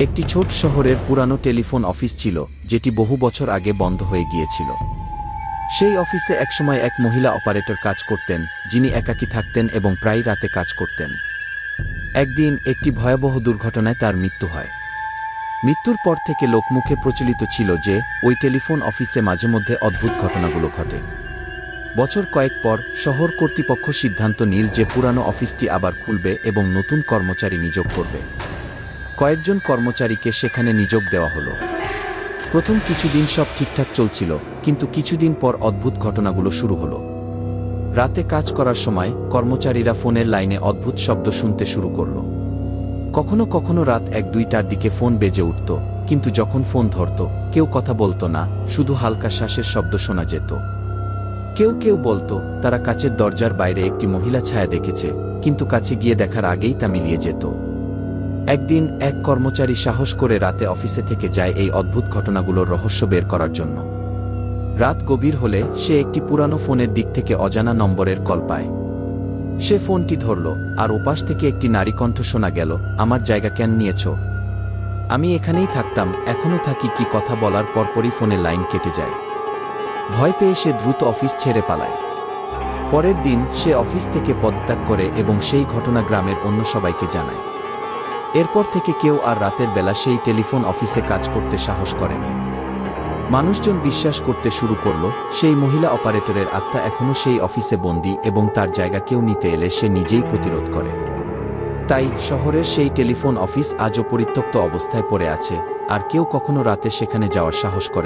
একটি ছোট শহরের পুরানো টেলিফোন অফিস ছিল, যেটি বহু বছর আগে বন্ধ হয়ে গিয়েছিল। সেই অফিসে একসময় এক মহিলা অপারেটর কাজ করতেন, যিনি একাকী থাকতেন এবং প্রায় রাতে কাজ করতেন। একদিন একটি ভয়াবহ দুর্ঘটনায় তার মৃত্যু হয়। মৃত্যুর পর থেকে লোকমুখে প্রচলিত ছিল যে, ওই টেলিফোন অফিসে মাঝে মধ্যে অদ্ভুত ঘটনাগুলো ঘটে। বছর কয়েক পর, শহর কর্তৃপক্ষ সিদ্ধান্ত নিল যে পুরানো অফিসটি আবার খুলবে এবং নতুন কর্মচারী নিয়োগ করবে। কয়েকজন কর্মচারীকে সেখানে নিয়োগ দেওয়া হলো। প্রথম কিছুদিন সব ঠিকঠাক চলছিল, কিন্তু কিছুদিন পর অদ্ভুত ঘটনাগুলো শুরু হলো। রাতে কাজ করার সময় কর্মচারীরা ফোনের লাইনে অদ্ভুত শব্দ শুনতে শুরু করল। কখনো কখনো রাত এক দুইটার দিকে ফোন বেজে উঠত, কিন্তু যখন ফোন ধরত, কেউ কথা বলতো না, শুধু হালকা শ্বাসের শব্দ শোনা যেত। কেউ কেউ বলতো, তারা কাচের দরজার বাইরে একটি মহিলা ছায়া দেখেছে, কিন্তু কাছে গিয়ে দেখার আগেই তা মিলিয়ে যেত। একদিন এক কর্মচারী সাহস করে রাতে অফিসে থেকে যায় এই অদ্ভুত ঘটনাগুলোর রহস্য বের করার জন্য। রাত গভীর হলে সে একটি পুরানো ফোনের দিক থেকে অজানা নম্বরের কল পায়। সে ফোনটি ধরল, আর ওপাশ থেকে একটি নারী কণ্ঠ শোনা গেল, আমার জায়গা কেন নিয়েছ? আমি এখানেই থাকতাম এখনও থাকি, কি কথা বলার পরপরই ফোনে লাইন কেটে যায়। ভয় পেয়ে সে দ্রুত অফিস ছেড়ে পালায়। পরের দিন সে অফিস থেকে পদত্যাগ করে এবং সেই ঘটনা গ্রামের অন্য সবাইকে জানায়। এরপর থেকে কেউ আর রাতের বেলা সেই টেলিফোন অফিসে কাজ করতে সাহস করেনি মানুষজন বিশ্বাস করতে শুরু করল, সেই মহিলা অপারেটরের আত্মা এখনও সেই অফিসে বন্দি এবং তার জায়গা কেউ নিতে এলে সে নিজেই প্রতিরোধ করে তাই শহরের সেই টেলিফোন অফিস আজও পরিত্যক্ত অবস্থায় পড়ে আছে, আর কেউ কখনো রাতে সেখানে যাওয়ার সাহস করে।